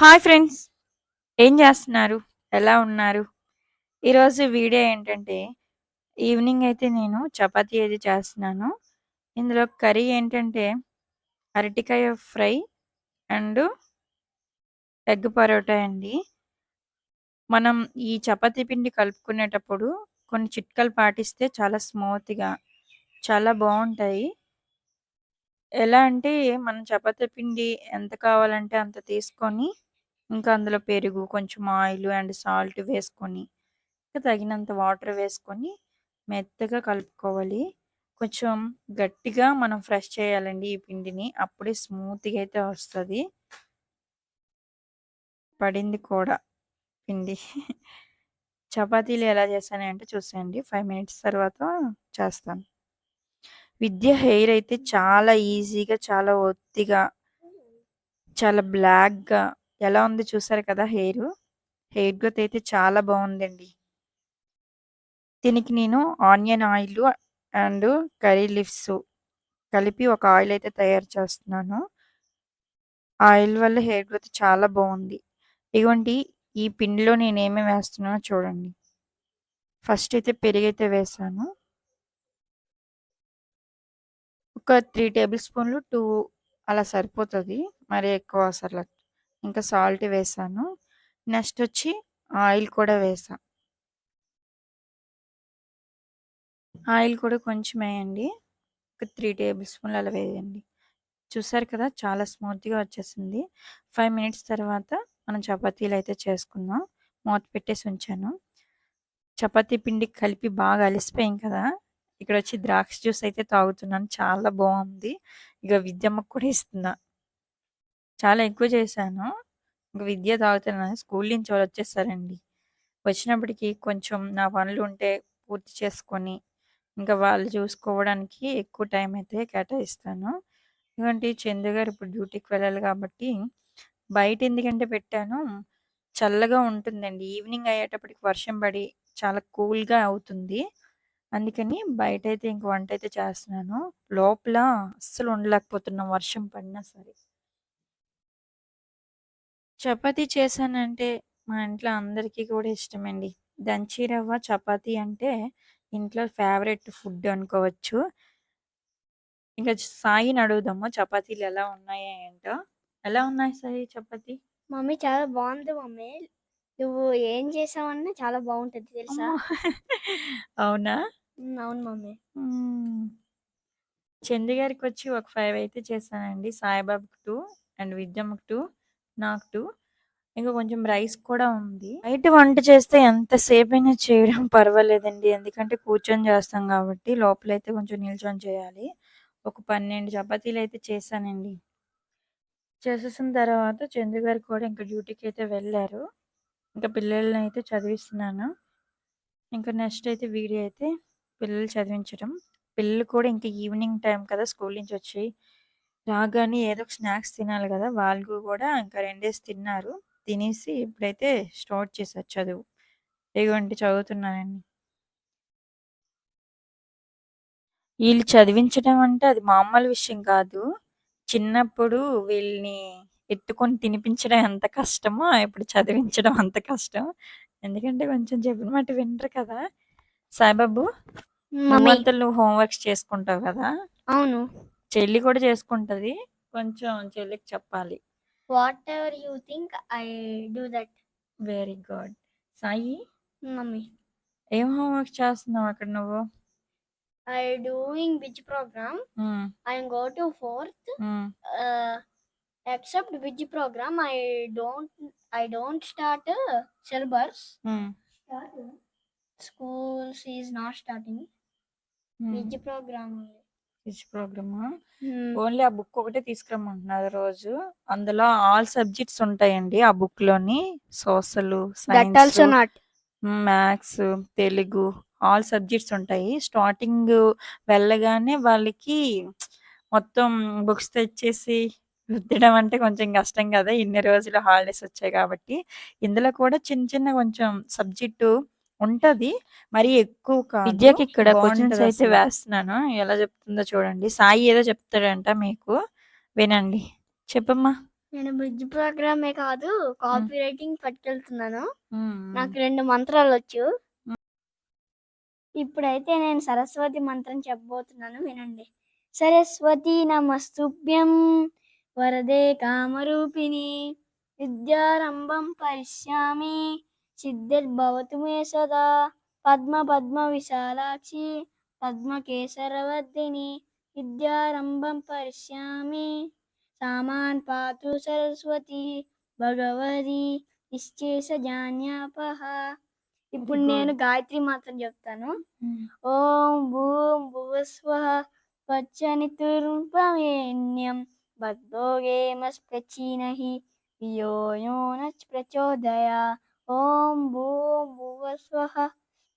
Hi friends. ఏం చేస్తున్నారు? ఎలా ఉన్నారు? ఈరోజు వీడియో ఏంటంటే ఈవినింగ్ అయితే నేను చపాతీ అది చేస్తున్నాను. ఇందులో కర్రీ ఏంటంటే అరటికాయ ఫ్రై అండ్ ఎగ్ పరోటా అండి. మనం ఈ చపాతీ పిండి కలుపుకునేటప్పుడు కొన్ని చిట్కలు పాటిస్తే చాలా స్మూత్గా చాలా బాగుంటాయి. ఎలా అంటే మనం చపాతీ పిండి ఎంత కావాలంటే అంత తీసుకొని ఇంకా అందులో పెరుగు కొంచెం ఆయిల్ అండ్ సాల్ట్ వేసుకొని ఇంకా తగినంత వాటర్ వేసుకొని మెత్తగా కలుపుకోవాలి. కొంచెం గట్టిగా మనం ఫ్రెష్ చేయాలండి ఈ పిండిని. అప్పుడే స్మూత్గా అయితే వస్తుంది. పడింది కూడా పిండి. చపాతీలు ఎలా చేశానంటే చూసేయండి. ఫైవ్ మినిట్స్ తర్వాత చేస్తాను. విద్య హెయిర్ అయితే చాలా ఈజీగా చాలా ఒత్తిగా చాలా బ్లాక్గా ఎలా ఉంది చూసారు కదా హెయిర్. హెయిర్ గ్రోత్ అయితే చాలా బాగుందండి. దీనికి నేను onion oil and curry leaves కలిపి ఒక ఆయిల్ అయితే తయారు చేస్తున్నాను. ఆయిల్ వల్ల హెయిర్ గ్రోత్ చాలా బాగుంది. ఇగోండి ఈ పిండిలో నేను ఏమేమి వేస్తున్నానో చూడండి. ఫస్ట్ అయితే పెరుగు అయితే వేసాను. ఒక త్రీ టేబుల్ స్పూన్లు టూ అలా సరిపోతుంది. మరి ఎక్కువ అసలు ఇంకా సాల్ట్ వేసాను. నెక్స్ట్ వచ్చి ఆయిల్ కూడా వేసా. ఆయిల్ కూడా కొంచెం వేయండి ఒక త్రీ టేబుల్ స్పూన్లు అలా వేయండి. చూసారు కదా చాలా స్మూత్గా వచ్చేసింది. ఫైవ్ మినిట్స్ తర్వాత మనం చపాతీలు అయితే చేసుకుందాం. మూత పెట్టేసి ఉంచాను. చపాతీ పిండి కలిపి బాగా అలిసిపోయాం కదా. ఇక్కడ వచ్చి ద్రాక్ష జ్యూస్ అయితే తాగుతున్నాను. చాలా బాగుంది ఇక విద్యమ్మకు కూడా ఇస్తున్నా. చాలా ఎక్కువ చేశాను. ఇంకా విద్య తాగుతున్నాను స్కూల్ నుంచి వాళ్ళు వచ్చేసారండి. వచ్చినప్పటికీ కొంచెం నా పనులు ఉంటే పూర్తి చేసుకొని ఇంకా వాళ్ళు చూసుకోవడానికి ఎక్కువ టైం అయితే కేటాయిస్తాను. ఎందుకంటే చందు గారు ఇప్పుడు డ్యూటీకి వెళ్ళాలి కాబట్టి బయట ఎందుకంటే పెట్టాను. చల్లగా ఉంటుందండి. ఈవినింగ్ అయ్యేటప్పటికి వర్షం పడి చాలా కూల్గా అవుతుంది. అందుకని బయట అయితే ఇంక వంట అయితే చేస్తున్నాను. లోపల అస్సలు ఉండలేకపోతున్నాం వర్షం పడినా సరే. చపాతీ చేశానంటే మా ఇంట్లో అందరికీ కూడా ఇష్టమండి. దంచి రవ్వ చపాతీ అంటే ఇంట్లో ఫేవరెట్ ఫుడ్ అనుకోవచ్చు. ఇంకా సాయిని అడుగుదాము? చపాతీలు ఎలా ఉన్నాయి ఏంటో? ఎలా ఉన్నాయి సాయి చపాతీ? మమ్మీ చాలా బాగుంది మమ్మీ. నువ్వు ఏం చేసావన్నా చాలా బాగుంటది తెలుసా? అవునా? అవును మమ్మీ. మ్మ్. చందు గారికి వచ్చి ఒక ఫైవ్ అయితే చేశానండి. సాయిబాబాకి టూ అండ్ విద్యమ్మకి టూ. నాకు టూ. ఇంకా కొంచెం రైస్ కూడా ఉంది. బయట వంట చేస్తే ఎంతసేపు అయినా చేయడం పర్వాలేదండి. ఎందుకంటే కూర్చొని చేస్తాం కాబట్టి లోపలైతే కొంచెం నిల్చొని చేయాలి. ఒక పన్నెండు చపాతీలు అయితే చేశానండి. చేసేసిన తర్వాత చందు గారు కూడా ఇంకా డ్యూటీకి అయితే వెళ్ళారు. ఇంకా పిల్లల్ని అయితే చదివిస్తున్నాను. ఇంకా నెక్స్ట్ అయితే వీడియో అయితే పిల్లలు చదివించడం. పిల్లలు కూడా ఇంకా ఈవినింగ్ టైం కదా స్కూల్ నుంచి వచ్చి రాగానే ఏదో ఒక స్నాక్స్ తినాలి కదా! వాళ్ళు కూడా ఇంకా రెండేసి తిన్నారు. తినేసి ఇప్పుడైతే స్టార్ట్ చేశారు చదువు. ఇదిగోండి చదువుతున్నానండి. వీళ్ళు చదివించడం అంటే అది మామూలు విషయం కాదు. చిన్నప్పుడు వీళ్ళని ఎత్తుకొని తినిపించడం ఎంత కష్టమో ఇప్పుడు చదివించడం అంత కష్టం. ఎందుకంటే కొంచెం చెప్పిన మాట వినరు కదా! సాయిబాబు నువ్వు హోంవర్క్స్ చేసుకుంటావు కదా! అవును. చెల్లి కూడా చేసుకుంటది. కొంచెం చెల్లికి చెప్పాలి. Whatever you think I do that very good Sai? Mummy ఏం హోంవర్క్ చేస్తున్నావు అక్కడ నువ్వు? I doing which programme I go to fourth except which programme I don't I don't start syllabus schools is not starting. Which programme pitch programme. Only ఆ book ఒకటే తీసుకురమ్మంటున్నారు రోజు. అందులో all subjects ఉంటాయండి ఆ బుక్లోని. Social science maths Telugu all subjects ఉంటాయి. Starting వెళ్ళగానే వాళ్ళకి మొత్తం బుక్స్ తెచ్చేసి రుద్దడం అంటే కొంచెం కష్టం కదా. ఇన్ని రోజులు హాలిడేస్ వచ్చాయి కాబట్టి. ఇందులో కూడా చిన్న చిన్న కొంచెం సబ్జెక్టు ఉంటది. మరి ఎక్కువ కాదు. విద్యకి ఇక్కడ క్వశ్చన్స్ అయితే వేస్తున్నాను. ఎలా చెప్తుందో చూడండి. సాయి ఏదో చెప్తాడంట మీకు. వినండి. చెప్పమ్మా. నేను బ్రిడ్జ్ ప్రోగ్రామే కాదు కాపీ రైటింగ్ పట్టుకెళ్తున్నాను. నాకు రెండు మంత్రాలు వచ్చు. ఇప్పుడైతే నేను సరస్వతి మంత్రం చెప్పబోతున్నాను. వినండి. సరస్వతి నమస్తుభ్యం వరదే కామరూపిణి. విద్యారంభం పరిశ్యామి. సిద్ధిర్భవతు మే సదా పద్మ పద్మ విశాలాక్షి పద్మకేసరవర్ధిని విద్యారంభం పరిశ్యామి సామాన్ పాతు సరస్వతి భగవతి నిశ్చేష జాన్యాపహ ఇప్పుడు. నేను గాయత్రి మాత్రం చెప్తాను. ఓం భూం భువస్వః పచ్చనితుర్పమేన్యం భద్భోగేమస్పచీనహి ధియో యో నచ్ ప్రచోదయా ఓం భూం భువస్వ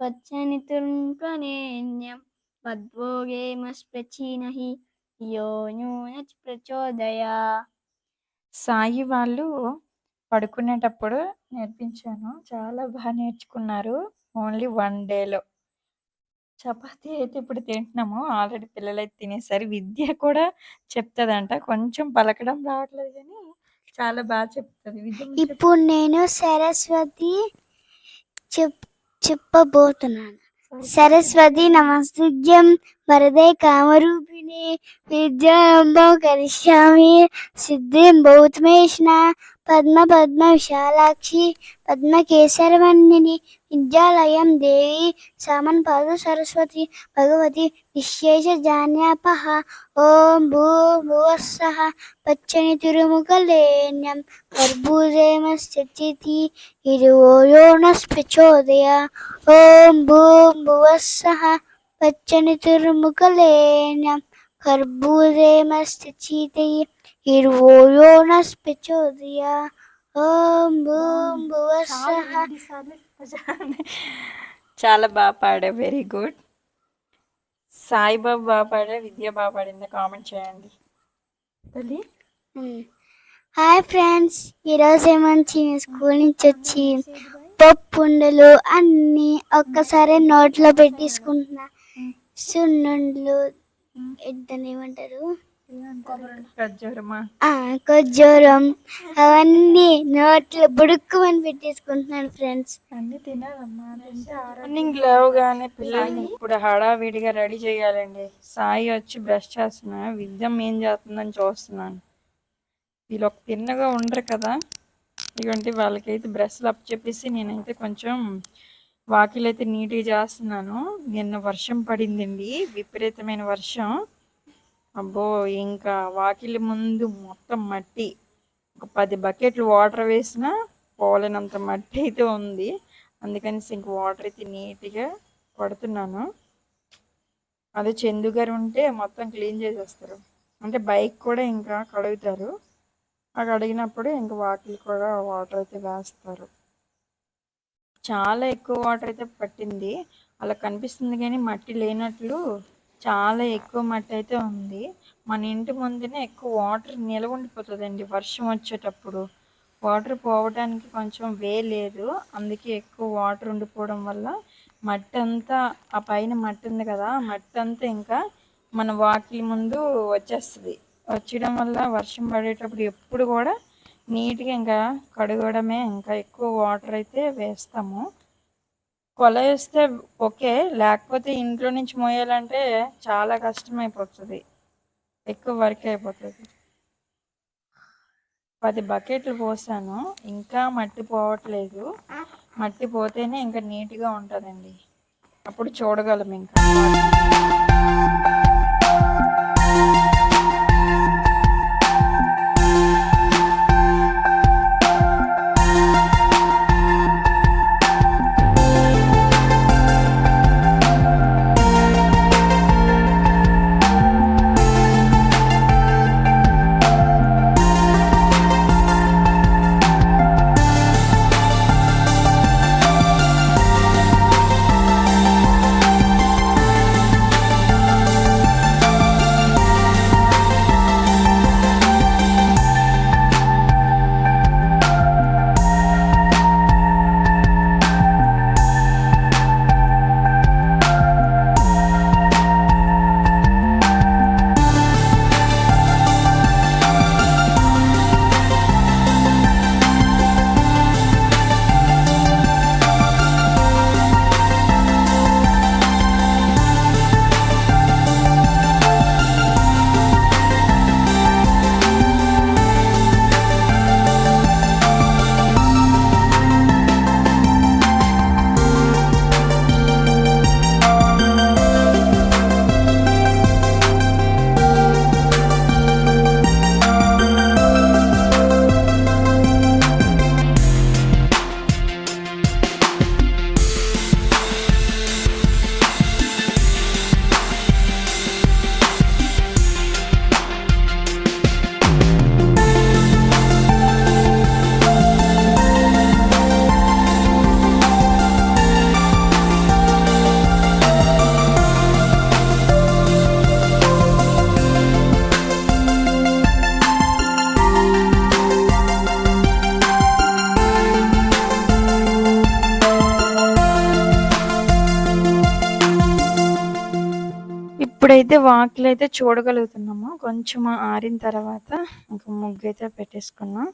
పచ్చనితుర్పమేన్యం భద్భోగేమస్పచీనహి ధియో యో నచ్ ప్రచోదయా సాయి వాళ్ళు పడుకునేటప్పుడు నేర్పించాను. చాలా బాగా నేర్చుకున్నారు. ఓన్లీ వన్ డేలో. చపాతీ అయితే ఇప్పుడు తింటున్నాము. ఆల్రెడీ పిల్లలైతే తినేసారు. విద్య కూడా చెప్తుందంట కొంచెం పలకడం రావట్లేదు కానీ చాలా బా చెప్తది. ఇప్పుడు నేను సరస్వతి చెప్ చెప్పబోతున్నాను. సరస్వతి. నమస్తుభ్యం వరదే కామరూపిణి. విద్యారంభం కరిష్యామి. సిద్ధిం భౌతమేష్ణ. పద్మ పద్మ విశాలాక్షి పద్మ కేసరవర్ణిని విద్యాలయం దేవి సామన్ పాదు సరస్వతి భగవతి నిశ్శేష జాన్యాపహ ఓం భూ భువస్సహ పచ్చని తిరుముఖలేన్యం కర్బూజేమశ్చితి ఇరువోయోనస్ప్రచోదయ ఓం భూం భువస్సహ పచ్చని తిరుముఖలేన్యం కర్బూజేమశ్చితి ఇరువోయోనస్ప్రచోదయ ఓం భూం భువస్సహ చాలు ఎన్ని సార్లు చెప్పాలి. చాలా బా పాడావు. Very good. సాయిబాబా బా పాడా, విద్య బా పాడిందా కామెంట్ చేయండి. తల్లి హాయ్ ఫ్రెండ్స్ ఈరోజు ఏమంచి స్కూల్ నుంచి వచ్చి పప్పు ఉండలు అన్ని ఒక్కసారి నోట్లో పెట్టేసుకుంటున్నా సున్నుండ్లు దాన్ని ఏమంటారు? ఖర్జూరం. అవన్నీ నోట్లో బుడుక్కుమని పెట్టేసుకుంటున్నాను ఫ్రెండ్స్. అన్ని తినాలమ్మా మార్నింగ్ లేవగానే పిల్లల్ని ఇప్పుడు హడావిడిగా రెడీ చేయాలండి. సాయి వచ్చి బ్రష్ చేస్తున్నా. విద్యం ఏం చేస్తుందని చూస్తున్నాను. వీళ్ళు ఒక తిన్నగా ఉండరు కదా. ఇటువంటి వాళ్ళకైతే బ్రష్లు అప్ చెప్పేసి నేనైతే కొంచెం వాకిలు అయితే నీట్గా చేస్తున్నాను. నిన్న వర్షం పడిందండి. విపరీతమైన వర్షం. అబ్బో ఇంకా వాకిలి ముందు మొత్తం మట్టి. ఒక పది బకెట్లు వాటర్ వేసినా పోలేనంత మట్టి అయితే ఉంది. అందుకని ఇంక వాటర్ అయితే నీట్గా పడుతున్నాను. అదే చందు గారు ఉంటే మొత్తం క్లీన్ చేసేస్తారు. అంటే బైక్ కూడా ఇంకా కడుగుతారు. ఆ కడిగినప్పుడు ఇంకా వాకిలి కూడా వాటర్ అయితే వేస్తారు. చాలా ఎక్కువ వాటర్ అయితే పట్టింది. అలా కనిపిస్తుంది కానీ మట్టి లేనట్లు చాలా ఎక్కువ మట్టి అయితే ఉంది. మన ఇంటి ముందునే ఎక్కువ వాటర్ నిలవ ఉండిపోతుందండి వర్షం వచ్చేటప్పుడు. వాటర్ పోవడానికి కొంచెం వే లేదు. అందుకే ఎక్కువ వాటర్ ఉండిపోవడం వల్ల మట్టి అంతా ఆ పైన మట్టి ఉంది కదా మట్టి అంతా ఇంకా మన వాకిలి ముందు వచ్చేస్తుంది. వచ్చడం వల్ల వర్షం పడేటప్పుడు ఎప్పుడు కూడా నీట్గా ఇంకా కడగడమే ఇంకా ఎక్కువ వాటర్ అయితే వేస్తాము. కొల వేస్తే ఓకే లేకపోతే ఇంట్లో నుంచి మోయాలంటే చాలా కష్టం అయిపోతుంది ఎక్కువ వర్క్ అయిపోతుంది. పది బకెట్లు పోసాను ఇంకా మట్టి పోవట్లేదు. మట్టి పోతేనే ఇంకా నీట్గా ఉంటుందండి. అప్పుడు చూడగలం ఇంకా. ఇప్పుడైతే వాకిలు అయితే చూడగలుగుతున్నాము. కొంచెం ఆరిన తర్వాత ఇంకా ముగ్గు అయితే పెట్టేసుకున్నాం.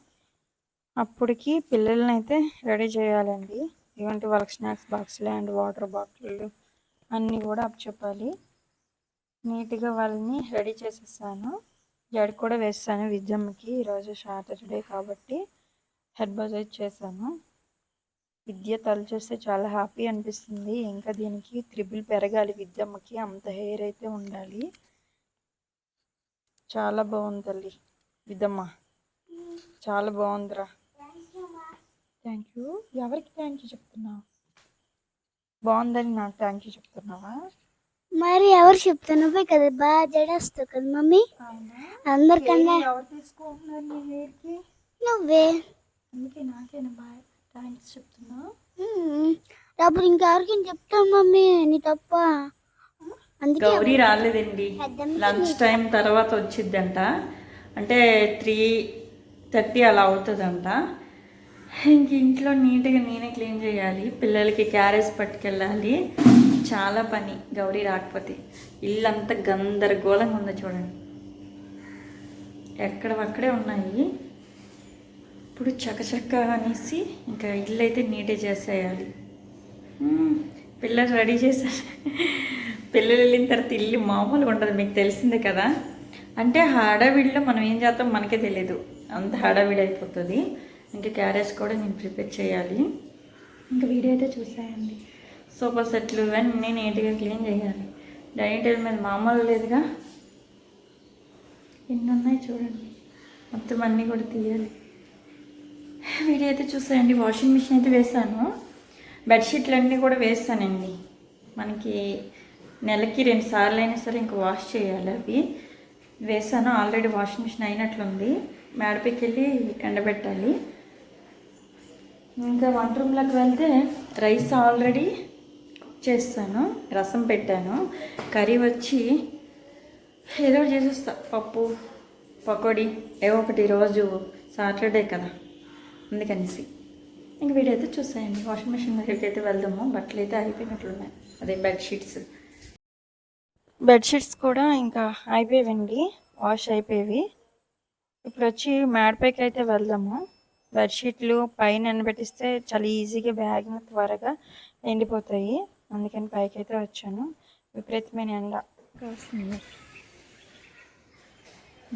అప్పటికి పిల్లల్ని అయితే రెడీ చేయాలండి. ఇవంటి వాళ్ళకి స్నాక్స్ బాక్సులు అండ్ వాటర్ బాటిల్లు అన్నీ కూడా అప్పచెప్పాలి. నీట్గా వాళ్ళని రెడీ చేసేసాను. జడి కూడా వేస్తాను విద్యమ్మకి ఈరోజు సాటర్డే కాబట్టి హెడ్ బాజ్ చేశాను విద్య తల చూస్తే చాలా హ్యాపీ అనిపిస్తుంది. ఇంకా దీనికి త్రిబుల్ పెరగాలి. విద్యమ్మకి అంత హెయిర్ అయితే ఉండాలి. చాలా బాగుంది తల్లి. విద్యమ్మ చాలా బాగుందిరా. థ్యాంక్ యూ ఎవరికి థ్యాంక్ యూ చెప్తున్నావు? బాగుందని నాకు థ్యాంక్ యూ చెప్తున్నావా? మరి ఎవరు చెప్తాను నువ్వే కదా బాగా జడేస్తావు కదా మమ్మీ? అందరికన్నా నువ్వే. అందుకే నాకేనా బాగా? థ్యాంక్స్ చెప్తున్నా. అప్పుడు ఇంకెవరికి చెప్తాను మమ్మీ నీ తప్ప. గౌరీ రాలేదండి. లంచ్ టైం తర్వాత వచ్చిద్దంట. అంటే త్రీ థర్టీ అలా అవుతుందంట. ఇంక ఇంట్లో నీట్గా నేనే క్లీన్ చేయాలి. పిల్లలకి క్యారేజ్ పట్టుకెళ్ళాలి. చాలా పని గౌరీ రాకపోతే. ఇల్లంతా గందరగోళంగా ఉందో చూడండి. ఎక్కడవక్కడే ఉన్నాయి. ఇప్పుడు చకచక్క అనేసి ఇంకా ఇల్లు అయితే నీట్గా చేసేయాలి. పిల్లలు రెడీ చేశారు. పిల్లలు వెళ్ళిన తర్వాత ఇల్లు మామూలుగా ఉండదు మీకు తెలిసిందే కదా. అంటే హడావిడిలో మనం ఏం చేస్తాం మనకే తెలియదు అంత హడావిడి అయిపోతుంది. ఇంకా క్యారేజ్ కూడా నేను ప్రిపేర్ చేయాలి. ఇంకా వీడియో అయితే చూసాయండి. సోఫా సెట్లు ఇవన్నీ నీట్గా క్లీన్ చేయాలి. డైనింగ్ టేబుల్ మీద మామూలు లేదుగా. ఎన్ని ఉన్నాయి చూడండి. మొత్తం అన్నీ కూడా తీయాలి. వీడియో అయితే చూసాయండి వాషింగ్ మిషన్ అయితే వేసాను బెడ్షీట్లు అన్నీ కూడా వేస్తానండి మనకి నెలకి రెండు సార్లు అయినా సరే ఇంకా వాష్ చేయాలి అవి. వేసాను ఆల్రెడీ వాషింగ్ మిషన్ అయినట్లుంది. మేడపైకి వెళ్ళి ఎండబెట్టాలి. ఇంకా వంట రూమ్లోకి వెళ్తే రైస్ ఆల్రెడీ కుక్ చేస్తాను. రసం పెట్టాను. కర్రీ వచ్చి ఏదో చేసేస్తా. పప్పు పకోడీ ఏవో ఒకటి రోజు సాటర్డే కదా. అందుకనేసి. ఇంక వీడైతే చూసాయండి. వాషింగ్ మిషన్ దగ్గరికి అయితే వెళ్దాము. బట్టలు అయితే అయిపోయినట్లున్నాయి అదే బెడ్షీట్స్ బెడ్షీట్స్ కూడా ఇంకా అయిపోయేవండి వాష్ అయిపోయేవి. ఇప్పుడు వచ్చి మేడపైకి అయితే వెళ్దాము. బెడ్షీట్లు పైన ఎండబెట్టిస్తే చాలా ఈజీగా బ్యాగ్ త్వరగా ఎండిపోతాయి. అందుకని పైకి అయితే వచ్చాను. విపరీతమైన ఎండ. కాస్తుంది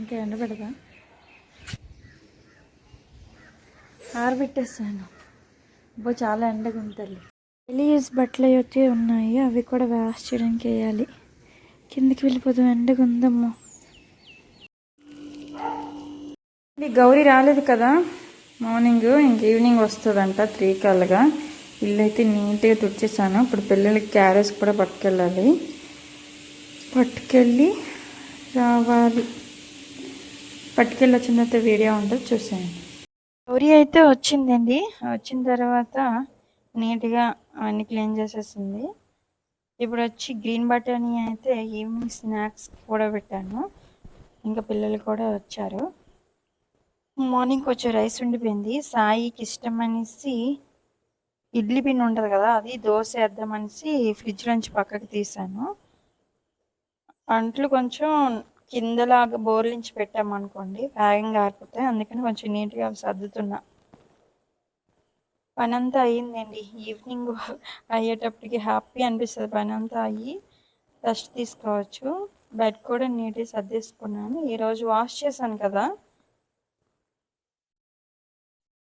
ఇంకా ఎండ పెడదా ఆరబెట్టేస్తాను అబ్బో చాలా ఎండగా ఉంటుంది యూజ్ బట్టలు అయితే ఉన్నాయి. అవి కూడా వాష్ చేయడానికి వేయాలి. కిందకి వెళ్ళిపోతాం ఎండగా ఉందమ్మో. ఇది గౌరీ రాలేదు కదా? మార్నింగ్ ఇంక ఈవినింగ్ వస్తుందంట త్రీ కల్గా ఇల్లు అయితే నీట్గా తుడిచేసాను ఇప్పుడు పిల్లలకి క్యారేజ్ కూడా పట్టుకెళ్ళాలి. పట్టుకెళ్ళి రావాలి. పట్టుకెళ్ళి వచ్చిన తర్వాత వీడియో ఉంటుంది చూసాను గౌరీ అయితే వచ్చిందండి. వచ్చిన తర్వాత నీట్గా అన్ని క్లీన్ చేసేసింది. ఇప్పుడు వచ్చి గ్రీన్ బటానీ అయితే ఈవినింగ్ స్నాక్స్ కూడా పెట్టాను. ఇంకా పిల్లలు కూడా వచ్చారు. మార్నింగ్ కొంచెం రైస్ ఉండిపోయింది. సాయికి ఇష్టం అనేసి ఇడ్లీ పిండి ఉంటుంది కదా అది దోశ వేద్దామనేసి ఫ్రిడ్జ్ నుంచి పక్కకి తీసాను. అంట్లు కొంచెం కిందలాగా బోర్లించి పెట్టామనుకోండి వేగంగా ఆరిపోతాయి అందుకని కొంచెం నీట్గా సర్దుతున్నా. పని అంతా అయ్యిందండి. ఈవినింగ్ అయ్యేటప్పటికి హ్యాపీ అనిపిస్తుంది. పని అంతా అయ్యి రెస్ట్ తీసుకోవచ్చు. బెడ్ కూడా నీట్గా సర్దేసుకున్నాను. ఈరోజు వాష్ చేశాను కదా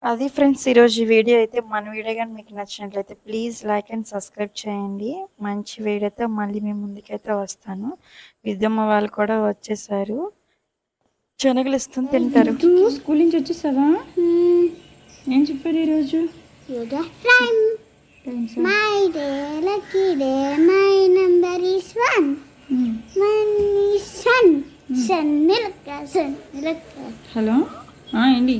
అది ఫ్రెండ్స్ ఈరోజు ఈ వీడియో అయితే మన వీడియో కానీ మీకు నచ్చినట్లయితే ప్లీజ్ లైక్ అండ్ సబ్స్క్రైబ్ చేయండి మంచి వీడియోతో మళ్ళీ మీ ముందుకైతే వస్తాను విద్యమ్మ వాళ్ళు కూడా వచ్చేసారు శనగలు ఇస్తుంది తింటారు స్కూల్ నుంచి వచ్చేసావా మ్మ్. ఏం చెప్పారు ఈరోజు Yoga time. My day, lucky day, my number is one. One is sun. Sun, milk, sun, milk. Hello ఏంటి